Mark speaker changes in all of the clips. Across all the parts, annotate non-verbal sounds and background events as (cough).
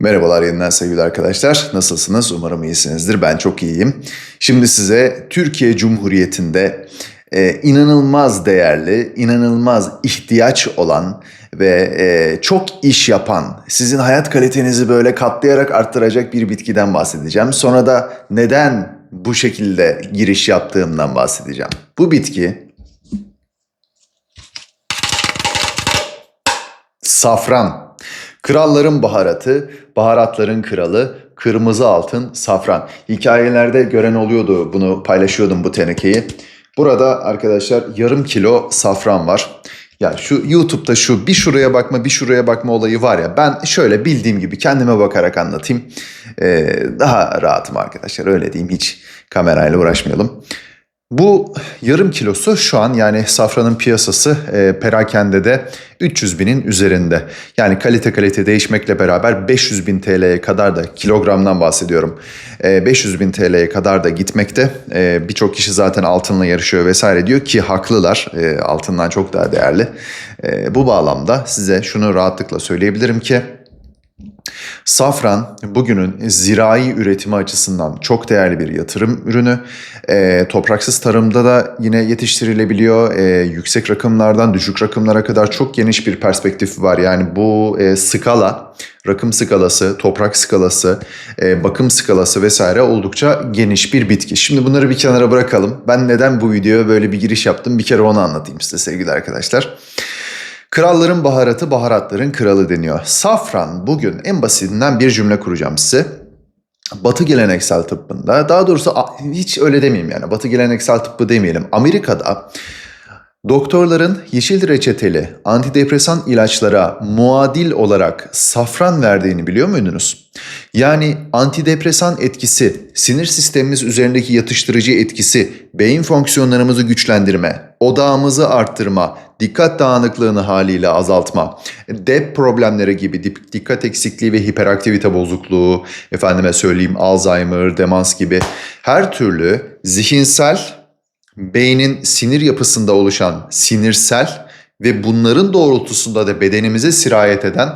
Speaker 1: Merhabalar yeniden sevgili arkadaşlar. Nasılsınız? Umarım iyisinizdir. Ben çok iyiyim. Şimdi size Türkiye Cumhuriyeti'nde e, inanılmaz değerli, inanılmaz ihtiyaç olan ve e, çok iş yapan, sizin hayat kalitenizi böyle katlayarak arttıracak bir bitkiden bahsedeceğim. Sonra da neden bu şekilde giriş yaptığımdan bahsedeceğim. Bu bitki Safran. Kralların baharatı, baharatların kralı, kırmızı altın, safran. Hikayelerde gören oluyordu bunu paylaşıyordum bu tenekeyi. Burada arkadaşlar yarım kilo safran var. Ya şu YouTube'da şu bir şuraya bakma bir şuraya bakma olayı var ya ben şöyle bildiğim gibi kendime bakarak anlatayım. Ee, daha rahatım arkadaşlar öyle diyeyim hiç kamerayla uğraşmayalım. Bu yarım kilosu şu an yani safranın piyasası e, perakende de 300 binin üzerinde. Yani kalite kalite değişmekle beraber 500 bin TL'ye kadar da kilogramdan bahsediyorum. E, 500 bin TL'ye kadar da gitmekte. E, Birçok kişi zaten altınla yarışıyor vesaire diyor ki haklılar. E, altından çok daha değerli. E, bu bağlamda size şunu rahatlıkla söyleyebilirim ki Safran bugünün zirai üretimi açısından çok değerli bir yatırım ürünü. E, topraksız tarımda da yine yetiştirilebiliyor. E, yüksek rakımlardan düşük rakımlara kadar çok geniş bir perspektif var. Yani bu e, skala, rakım skalası, toprak skalası, e, bakım skalası vesaire oldukça geniş bir bitki. Şimdi bunları bir kenara bırakalım. Ben neden bu videoya böyle bir giriş yaptım bir kere onu anlatayım size sevgili arkadaşlar. Kralların baharatı baharatların kralı deniyor. Safran bugün en basitinden bir cümle kuracağım size. Batı geleneksel tıbbında daha doğrusu hiç öyle demeyeyim yani Batı geleneksel tıbbı demeyelim. Amerika'da doktorların yeşil reçeteli antidepresan ilaçlara muadil olarak safran verdiğini biliyor muydunuz? Yani antidepresan etkisi, sinir sistemimiz üzerindeki yatıştırıcı etkisi, beyin fonksiyonlarımızı güçlendirme, odağımızı arttırma, dikkat dağınıklığını haliyle azaltma, dep problemleri gibi dikkat eksikliği ve hiperaktivite bozukluğu, efendime söyleyeyim Alzheimer, demans gibi her türlü zihinsel, beynin sinir yapısında oluşan sinirsel ve bunların doğrultusunda da bedenimize sirayet eden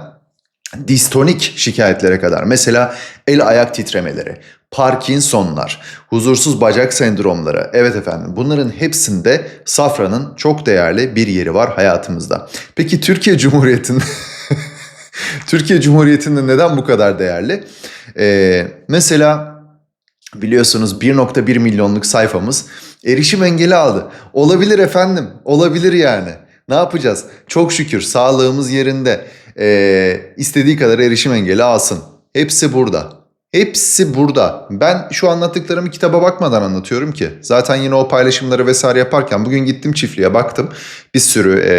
Speaker 1: distonik şikayetlere kadar mesela el ayak titremeleri, Parkinsonlar, huzursuz bacak sendromları evet efendim bunların hepsinde safranın çok değerli bir yeri var hayatımızda. Peki Türkiye Cumhuriyeti'nde (laughs) Türkiye Cumhuriyeti'nde neden bu kadar değerli? Ee, mesela biliyorsunuz 1.1 milyonluk sayfamız erişim engeli aldı. Olabilir efendim, olabilir yani. Ne yapacağız? Çok şükür sağlığımız yerinde e, istediği kadar erişim engeli alsın. Hepsi burada. Hepsi burada. Ben şu anlattıklarımı kitaba bakmadan anlatıyorum ki. Zaten yine o paylaşımları vesaire yaparken bugün gittim çiftliğe baktım. Bir sürü e,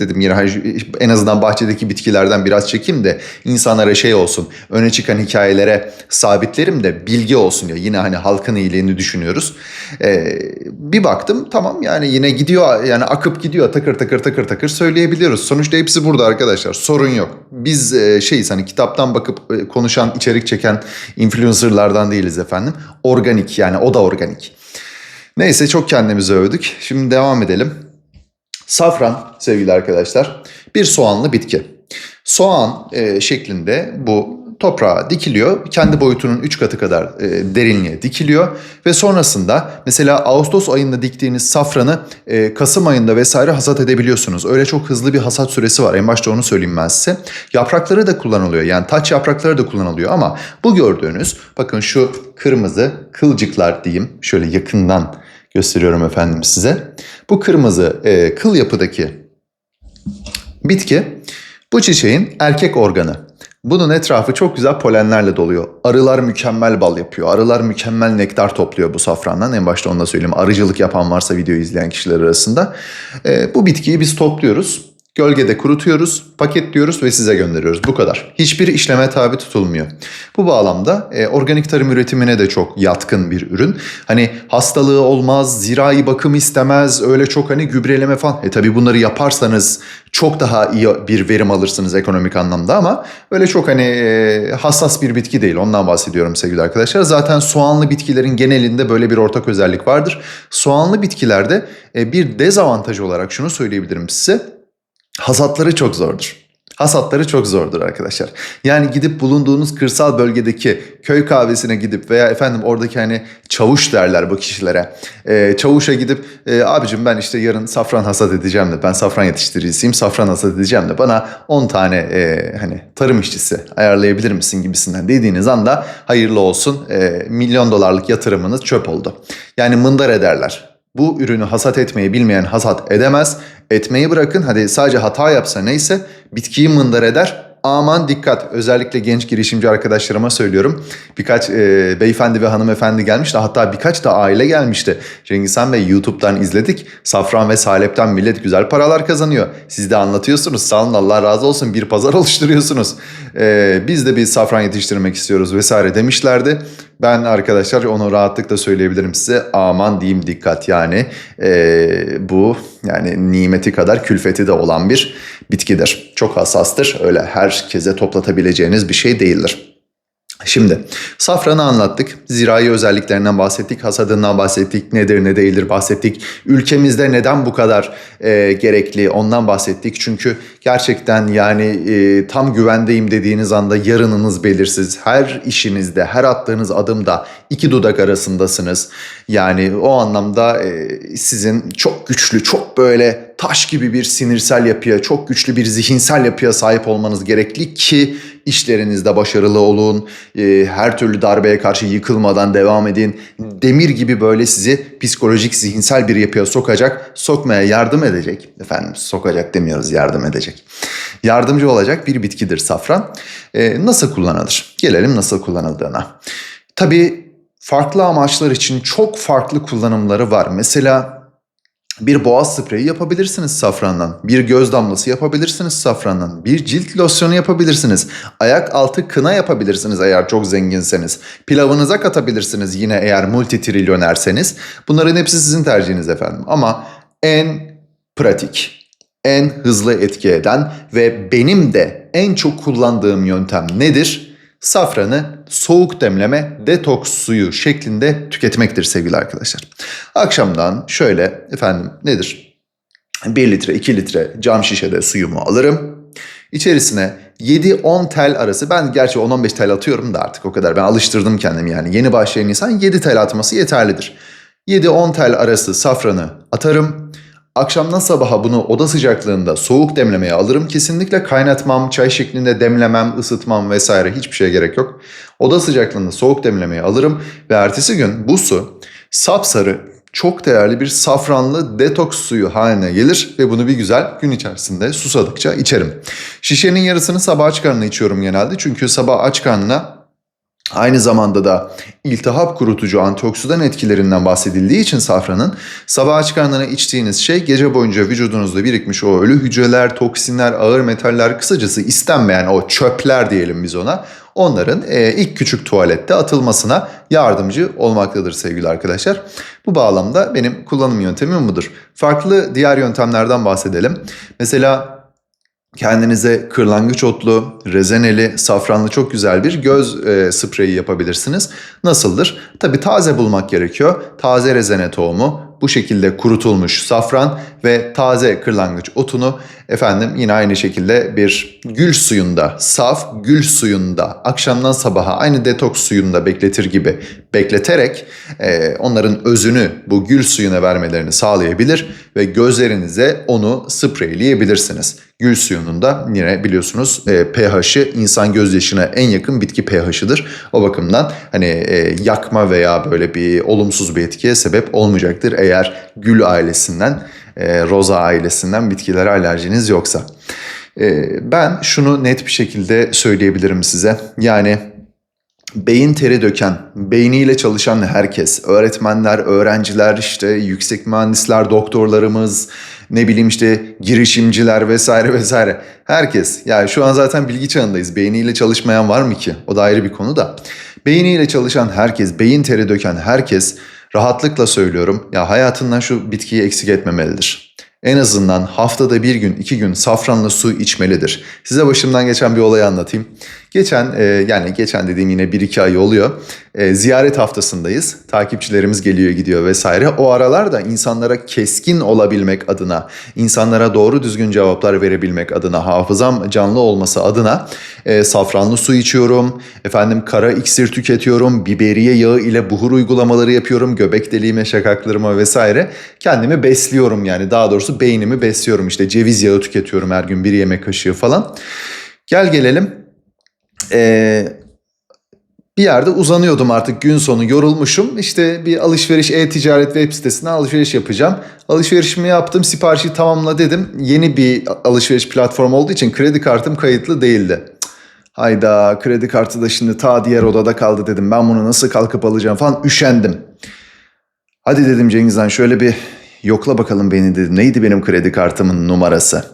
Speaker 1: dedim yine hani en azından bahçedeki bitkilerden biraz çekeyim de insanlara şey olsun. Öne çıkan hikayelere sabitlerim de bilgi olsun ya. Yine hani halkın iyiliğini düşünüyoruz. E, bir baktım tamam yani yine gidiyor yani akıp gidiyor takır takır takır takır söyleyebiliyoruz. Sonuçta hepsi burada arkadaşlar. Sorun yok. Biz e, şeyiz hani kitaptan bakıp e, konuşan, içerik çeken influencerlardan değiliz efendim. Organik yani o da organik. Neyse çok kendimizi övdük. Şimdi devam edelim. Safran sevgili arkadaşlar bir soğanlı bitki. Soğan e, şeklinde bu toprağa dikiliyor. Kendi boyutunun 3 katı kadar e, derinliğe dikiliyor. Ve sonrasında mesela Ağustos ayında diktiğiniz safranı e, Kasım ayında vesaire hasat edebiliyorsunuz. Öyle çok hızlı bir hasat süresi var. En başta onu söyleyeyim ben size. Yaprakları da kullanılıyor. Yani taç yaprakları da kullanılıyor ama bu gördüğünüz bakın şu kırmızı kılcıklar diyeyim. Şöyle yakından gösteriyorum efendim size. Bu kırmızı e, kıl yapıdaki bitki bu çiçeğin erkek organı. Bunun etrafı çok güzel polenlerle doluyor. Arılar mükemmel bal yapıyor. Arılar mükemmel nektar topluyor bu safrandan. En başta onu da söyleyeyim. Arıcılık yapan varsa videoyu izleyen kişiler arasında. E, bu bitkiyi biz topluyoruz. Gölgede kurutuyoruz, paketliyoruz ve size gönderiyoruz. Bu kadar. Hiçbir işleme tabi tutulmuyor. Bu bağlamda e, organik tarım üretimine de çok yatkın bir ürün. Hani hastalığı olmaz, zirai bakım istemez, öyle çok hani gübreleme falan. E tabi bunları yaparsanız çok daha iyi bir verim alırsınız ekonomik anlamda ama öyle çok hani e, hassas bir bitki değil. Ondan bahsediyorum sevgili arkadaşlar. Zaten soğanlı bitkilerin genelinde böyle bir ortak özellik vardır. Soğanlı bitkilerde e, bir dezavantaj olarak şunu söyleyebilirim size hasatları çok zordur. Hasatları çok zordur arkadaşlar. Yani gidip bulunduğunuz kırsal bölgedeki köy kahvesine gidip veya efendim oradaki hani çavuş derler bu kişilere. Ee, çavuşa gidip e, abicim ben işte yarın safran hasat edeceğim de ben safran yetiştiricisiyim safran hasat edeceğim de bana 10 tane e, hani tarım işçisi ayarlayabilir misin gibisinden dediğiniz anda hayırlı olsun e, milyon dolarlık yatırımınız çöp oldu. Yani mındar ederler. Bu ürünü hasat etmeyi bilmeyen hasat edemez. Etmeyi bırakın hadi sadece hata yapsa neyse bitkiyi mındar eder. Aman dikkat özellikle genç girişimci arkadaşlarıma söylüyorum. Birkaç e, beyefendi ve hanımefendi gelmişti hatta birkaç da aile gelmişti. Cengiz Han Bey YouTube'dan izledik. Safran ve salepten millet güzel paralar kazanıyor. Siz de anlatıyorsunuz sağ olun Allah razı olsun bir pazar (laughs) oluşturuyorsunuz. E, biz de bir safran yetiştirmek istiyoruz vesaire demişlerdi. Ben arkadaşlar onu rahatlıkla söyleyebilirim size. Aman diyeyim dikkat yani e, bu yani nimeti kadar külfeti de olan bir bitkidir. Çok hassastır. Öyle herkese toplatabileceğiniz bir şey değildir. Şimdi safranı anlattık. Zirai özelliklerinden bahsettik. Hasadından bahsettik. Nedir ne değildir bahsettik. Ülkemizde neden bu kadar e, gerekli ondan bahsettik. Çünkü gerçekten yani e, tam güvendeyim dediğiniz anda yarınınız belirsiz. Her işinizde, her attığınız adımda iki dudak arasındasınız. Yani o anlamda e, sizin çok güçlü, çok böyle taş gibi bir sinirsel yapıya, çok güçlü bir zihinsel yapıya sahip olmanız gerekli ki işlerinizde başarılı olun, e, her türlü darbeye karşı yıkılmadan devam edin. Demir gibi böyle sizi psikolojik, zihinsel bir yapıya sokacak, sokmaya yardım edecek. Efendim sokacak demiyoruz, yardım edecek. Yardımcı olacak bir bitkidir safran. E, nasıl kullanılır? Gelelim nasıl kullanıldığına. Tabii farklı amaçlar için çok farklı kullanımları var. Mesela bir boğaz spreyi yapabilirsiniz safrandan. Bir göz damlası yapabilirsiniz safrandan. Bir cilt losyonu yapabilirsiniz. Ayak altı kına yapabilirsiniz eğer çok zenginseniz. Pilavınıza katabilirsiniz yine eğer multitrilyonerseniz. Bunların hepsi sizin tercihiniz efendim. Ama en pratik, en hızlı etki eden ve benim de en çok kullandığım yöntem nedir? Safranı soğuk demleme detoks suyu şeklinde tüketmektir sevgili arkadaşlar. Akşamdan şöyle efendim nedir? 1 litre 2 litre cam şişede suyumu alırım. İçerisine 7-10 tel arası ben gerçi 10-15 tel atıyorum da artık o kadar ben alıştırdım kendimi yani yeni başlayan insan 7 tel atması yeterlidir. 7-10 tel arası safranı atarım. Akşamdan sabaha bunu oda sıcaklığında soğuk demlemeye alırım. Kesinlikle kaynatmam, çay şeklinde demlemem, ısıtmam vesaire hiçbir şeye gerek yok. Oda sıcaklığında soğuk demlemeye alırım ve ertesi gün bu su sapsarı çok değerli bir safranlı detoks suyu haline gelir ve bunu bir güzel gün içerisinde susadıkça içerim. Şişenin yarısını sabah aç karnına içiyorum genelde çünkü sabah aç karnına Aynı zamanda da iltihap kurutucu antioksidan etkilerinden bahsedildiği için safranın sabah aç karnına içtiğiniz şey gece boyunca vücudunuzda birikmiş o ölü hücreler, toksinler, ağır metaller kısacası istenmeyen o çöpler diyelim biz ona onların e, ilk küçük tuvalette atılmasına yardımcı olmaktadır sevgili arkadaşlar. Bu bağlamda benim kullanım yöntemim budur. Farklı diğer yöntemlerden bahsedelim. Mesela Kendinize kırlangıç otlu, rezeneli, safranlı çok güzel bir göz e, spreyi yapabilirsiniz. Nasıldır? Tabi taze bulmak gerekiyor. Taze rezene tohumu, bu şekilde kurutulmuş safran ve taze kırlangıç otunu efendim yine aynı şekilde bir gül suyunda, saf gül suyunda akşamdan sabaha aynı detoks suyunda bekletir gibi bekleterek e, onların özünü bu gül suyuna vermelerini sağlayabilir ve gözlerinize onu spreyleyebilirsiniz. Gül suyunun da yine biliyorsunuz e, pH'i insan gözyaşına en yakın bitki pH'ıdır. O bakımdan hani e, yakma veya böyle bir olumsuz bir etkiye sebep olmayacaktır eğer gül ailesinden, e, roza ailesinden bitkilere alerjiniz yoksa. E, ben şunu net bir şekilde söyleyebilirim size. Yani beyin teri döken, beyniyle çalışan herkes, öğretmenler, öğrenciler, işte yüksek mühendisler, doktorlarımız, ne bileyim işte girişimciler vesaire vesaire. Herkes yani şu an zaten bilgi çağındayız. Beyniyle çalışmayan var mı ki? O da ayrı bir konu da. Beyniyle çalışan herkes, beyin teri döken herkes rahatlıkla söylüyorum ya hayatından şu bitkiyi eksik etmemelidir. en azından haftada bir gün, iki gün safranlı su içmelidir. Size başımdan geçen bir olayı anlatayım. Geçen, e, yani geçen dediğim yine bir iki ay oluyor. E, ziyaret haftasındayız. Takipçilerimiz geliyor gidiyor vesaire. O aralarda insanlara keskin olabilmek adına, insanlara doğru düzgün cevaplar verebilmek adına, hafızam canlı olması adına e, safranlı su içiyorum. Efendim kara iksir tüketiyorum. Biberiye yağı ile buhur uygulamaları yapıyorum. Göbek deliğime, şakaklarıma vesaire. Kendimi besliyorum yani. Daha doğrusu beynimi besliyorum. İşte ceviz yağı tüketiyorum her gün bir yemek kaşığı falan. Gel gelelim. Ee, bir yerde uzanıyordum artık gün sonu yorulmuşum. İşte bir alışveriş e-ticaret web sitesinden alışveriş yapacağım. Alışverişimi yaptım siparişi tamamla dedim. Yeni bir alışveriş platformu olduğu için kredi kartım kayıtlı değildi. Hayda kredi kartı da şimdi ta diğer odada kaldı dedim. Ben bunu nasıl kalkıp alacağım falan üşendim. Hadi dedim Cengizhan şöyle bir yokla bakalım beni dedi. Neydi benim kredi kartımın numarası?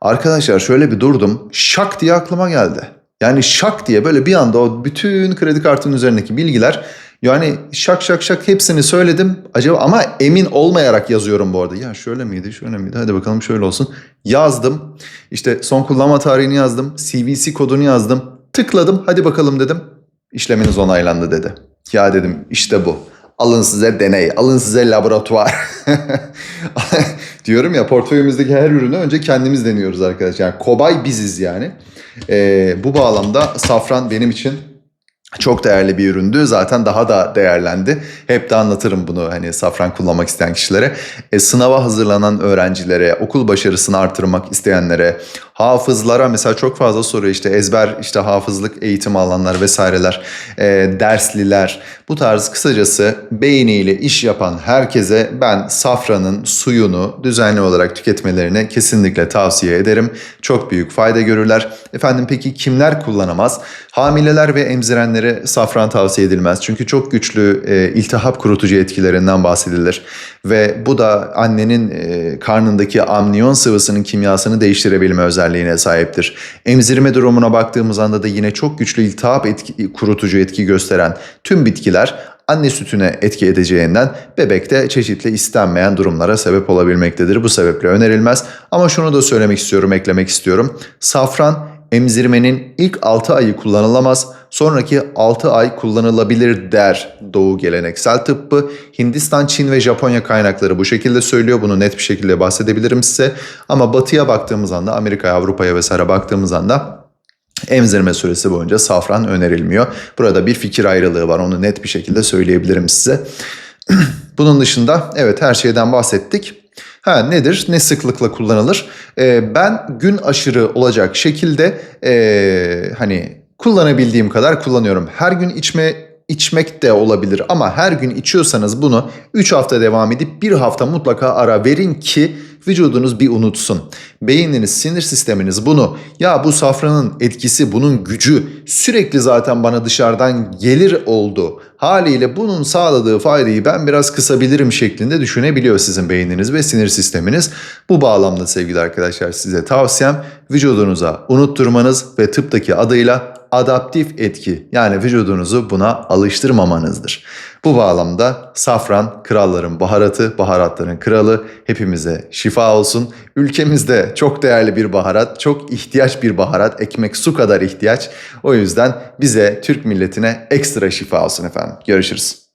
Speaker 1: Arkadaşlar şöyle bir durdum. Şak diye aklıma geldi. Yani şak diye böyle bir anda o bütün kredi kartının üzerindeki bilgiler yani şak şak şak hepsini söyledim. Acaba ama emin olmayarak yazıyorum bu arada. Ya şöyle miydi şöyle miydi hadi bakalım şöyle olsun. Yazdım. İşte son kullanma tarihini yazdım. CVC kodunu yazdım. Tıkladım hadi bakalım dedim. İşleminiz onaylandı dedi. Ya dedim işte bu. Alın size deney, alın size laboratuvar. (laughs) Diyorum ya portföyümüzdeki her ürünü önce kendimiz deniyoruz arkadaşlar. Yani kobay biziz yani. Ee, bu bağlamda safran benim için çok değerli bir üründü. Zaten daha da değerlendi. Hep de anlatırım bunu hani safran kullanmak isteyen kişilere. E, sınava hazırlanan öğrencilere, okul başarısını artırmak isteyenlere, hafızlara mesela çok fazla soruyor işte ezber işte hafızlık eğitimi alanlar vesaireler, e, dersliler. Bu tarz kısacası beyniyle iş yapan herkese ben safranın suyunu düzenli olarak tüketmelerini kesinlikle tavsiye ederim. Çok büyük fayda görürler. Efendim peki kimler kullanamaz? Hamileler ve emzirenlere safran tavsiye edilmez. Çünkü çok güçlü e, iltihap kurutucu etkilerinden bahsedilir. Ve bu da annenin e, karnındaki amniyon sıvısının kimyasını değiştirebilme özelliğine sahiptir. Emzirme durumuna baktığımız anda da yine çok güçlü iltihap etki, kurutucu etki gösteren tüm bitkiler anne sütüne etki edeceğinden bebekte çeşitli istenmeyen durumlara sebep olabilmektedir. Bu sebeple önerilmez. Ama şunu da söylemek istiyorum, eklemek istiyorum. Safran emzirmenin ilk 6 ayı kullanılamaz, sonraki 6 ay kullanılabilir der Doğu geleneksel tıbbı. Hindistan, Çin ve Japonya kaynakları bu şekilde söylüyor. Bunu net bir şekilde bahsedebilirim size. Ama batıya baktığımız anda, Amerika'ya, Avrupa'ya vesaire baktığımız anda Emzirme süresi boyunca safran önerilmiyor. Burada bir fikir ayrılığı var. Onu net bir şekilde söyleyebilirim size. (clears throat) Bunun dışında evet her şeyden bahsettik. Ha nedir? Ne sıklıkla kullanılır? Ee, ben gün aşırı olacak şekilde ee, hani kullanabildiğim kadar kullanıyorum. Her gün içme içmek de olabilir ama her gün içiyorsanız bunu 3 hafta devam edip 1 hafta mutlaka ara verin ki vücudunuz bir unutsun. Beyniniz, sinir sisteminiz bunu ya bu safranın etkisi, bunun gücü sürekli zaten bana dışarıdan gelir oldu. Haliyle bunun sağladığı faydayı ben biraz kısabilirim şeklinde düşünebiliyor sizin beyniniz ve sinir sisteminiz. Bu bağlamda sevgili arkadaşlar size tavsiyem vücudunuza unutturmanız ve tıptaki adıyla adaptif etki yani vücudunuzu buna alıştırmamanızdır. Bu bağlamda safran kralların baharatı, baharatların kralı hepimize şifa olsun. Ülkemizde çok değerli bir baharat, çok ihtiyaç bir baharat, ekmek su kadar ihtiyaç. O yüzden bize Türk milletine ekstra şifa olsun efendim. Görüşürüz.